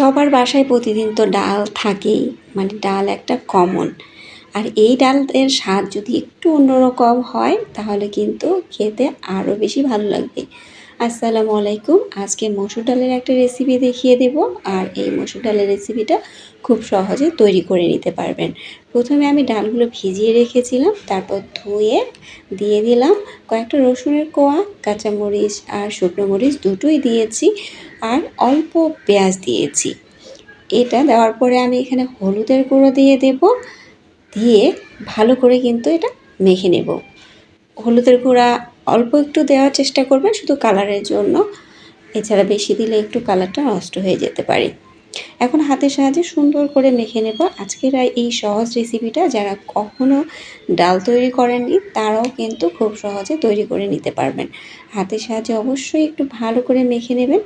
সবার বাসায় প্রতিদিন তো ডাল থাকেই মানে ডাল একটা কমন আর এই ডালের স্বাদ যদি একটু অন্যরকম হয়, তাহলে কিন্তু খেতে আরও বেশি ভালো লাগবে। আসসালামু আলাইকুম। আজকে মসুর ডালের একটা রেসিপি দেখিয়ে দেব আর এই মসুর ডালের রেসিপিটা খুব সহজে তৈরি করে নিতে পারবেন। প্রথমে আমি ডালগুলো ভিজিয়ে রেখেছিলাম, তারপর ধুয়ে দিয়ে দিলাম। কয়েকটা রসুনের কোয়া, কাঁচামরিচ আর শুকনো মরিচ দুটোই দিয়েছি আর অল্প পেঁয়াজ দিয়েছি। এটা দেওয়ার পরে আমি এখানে হলুদের গুঁড়ো দিয়ে দেব, দিয়ে ভালো করে কিন্তু এটা মেখে নেব। হলুদের গুঁড়া অল্প একটু দেওয়ার চেষ্টা করবেন শুধু কালারের জন্য। এছাড়া বেশি দিলে একটু কালারটা নষ্ট হয়ে যেতে পারে। এখন হাতের সাহায্যে সুন্দর করে মেখে নেব। আজকের এই সহজ রেসিপিটা যারা কখনো ডাল তৈরি করেননি, তারাও কিন্তু খুব সহজে তৈরি করে নিতে পারবেন। হাতের সাহায্যে অবশ্যই একটু ভালো করে মেখে নেবেন।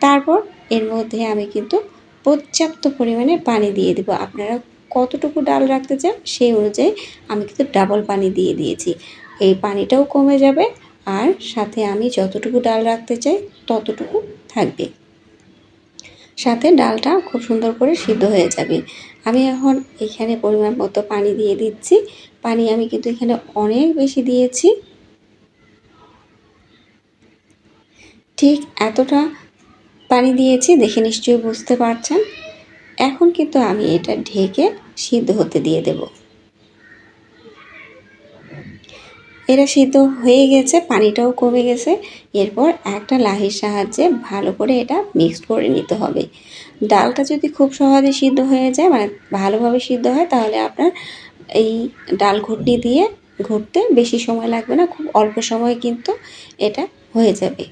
তারপর এর মধ্যে আমি কিন্তু পর্যাপ্ত পরিমাণে পানি দিয়ে দেবো। আপনারা কতটুকু ডাল রাখতে চান সেই অনুযায়ী আমি কিন্তু ডাবল পানি দিয়ে দিয়েছি। এই পানিটাও কমে যাবে আর সাথে আমি যতটুকু ডাল রাখতে চাই ততটুকু থাকবে। সাথে ডালটা খুব সুন্দর করে সিদ্ধ হয়ে যাবে। আমি এখন এখানে পরিমাণ মতো পানি দিয়ে দিচ্ছি। পানি আমি কিন্তু এখানে অনেক বেশি দিয়েছি। ঠিক এতটা পানি দিয়েছি দেখে নিশ্চয়ই বুঝতে পারছেন। এখন কিন্তু আমি এটা ঢেকে সিদ্ধ হতে দিয়ে দেব। এটা সিদ্ধ হয়ে গেছে, পানিটাও কমে গেছে। এরপর একটা লাহির সাহায্যে ভালো করে এটা মিক্সড করে নিতে হবে। ডালটা যদি খুব সহজে সিদ্ধ হয়ে যায় মানে ভালোভাবে সিদ্ধ হয়, তাহলে আপনার এই ডাল ঘুটনি দিয়ে ঘুরতে বেশি সময় লাগবে না, খুব অল্প সময় কিন্তু এটা হয়ে যাবে।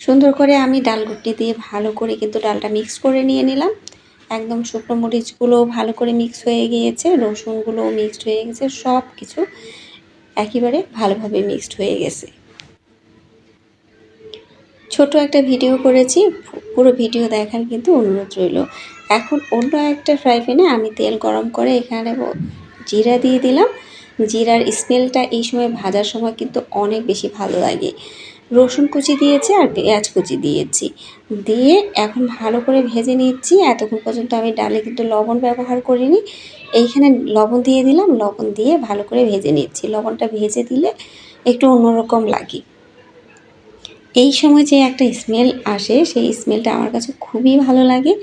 সুন্দর করে আমি ডাল ঘুটনি দিয়ে ভালো করে কিন্তু ডালটা মিক্স করে নিয়ে নিলাম। একদম শুকনো মরিচগুলো ভালো করে মিক্স হয়ে গিয়েছে, রসুনগুলোও মিক্সড হয়ে গেছে সব কিছু একেবারে ভালোভাবে মিক্সড হয়ে গেছে। ছোট একটা ভিডিও করেছি, পুরো ভিডিও দেখার কিন্তু অনুরোধ রইল। এখন অন্য একটা ফ্রাই প্যানে আমি তেল গরম করে এখানে জিরা দিয়ে দিলাম। জিরার স্মেলটা এই সময় ভাজার সময় কিন্তু অনেক বেশি ভালো লাগে। রসুন কুচি দিয়েছি আর পেঁয়াজ কুচি দিয়েছি। দিয়ে এখন ভালো করে ভেজে নিচ্ছি। এতক্ষণ পর্যন্ত আমি ডালে কিন্তু লবণ ব্যবহার করিনি। এইখানে লবণ দিয়ে দিলাম, লবণ দিয়ে ভালো করে ভেজে নিচ্ছি। লবণটা ভেজে দিলে একটু অন্যরকম লাগে। এই সময় যে একটা স্মেল আসে, সেই স্মেলটা আমার কাছে খুবই ভালো লাগে।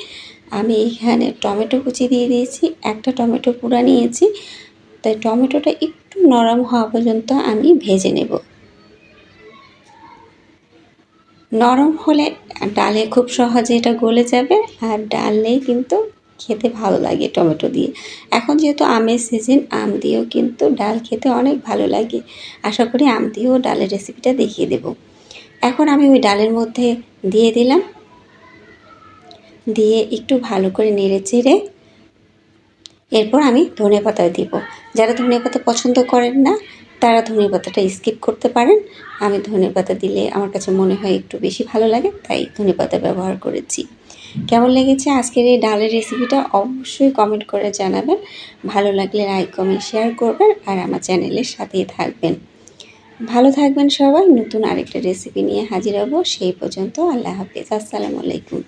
আমি এইখানে টমেটো কুচি দিয়ে দিয়েছি, একটা টমেটো পুরা নিয়েছি। তাই টমেটোটা একটু নরম হওয়া পর্যন্ত আমি ভেজে নেব। নরম হলে ডালে খুব সহজে এটা গলে যাবে, আর ডালে কিন্তু খেতে ভালো লাগে টমেটো দিয়ে। এখন যেহেতু আমের সিজন আম দিয়েও কিন্তু ডাল খেতে অনেক ভালো লাগে। আশা করি আম দিয়েও ডালের রেসিপিটা দেখিয়ে দেব। এখন আমি ওই ডালের মধ্যে দিয়ে দিলাম। দিয়ে একটু ভালো করে নেড়ে চেড়ে এরপর আমি ধনে পাতা দিব। যারা ধনে পাতা পছন্দ করেন না, তারা ধনে পাতাটা স্কিপ করতে পারেন। আমি ধনে পাতা দিলে আমার কাছে মনে হয় একটু বেশি ভালো লাগে, তাই ধনে পাতা ব্যবহার করেছি। কেমন লেগেছে আজকের এই ডালের রেসিপিটা অবশ্যই কমেন্ট করে জানাবেন। ভালো লাগলে লাইক কমেন্ট শেয়ার করবেন আর আমার চ্যানেলের সাথেই থাকবেন। ভালো থাকবেন সবাই। নতুন আরেকটা রেসিপি নিয়ে হাজির হব। সেই পর্যন্ত আল্লাহ হাফিজ। আসসালামু আলাইকুম।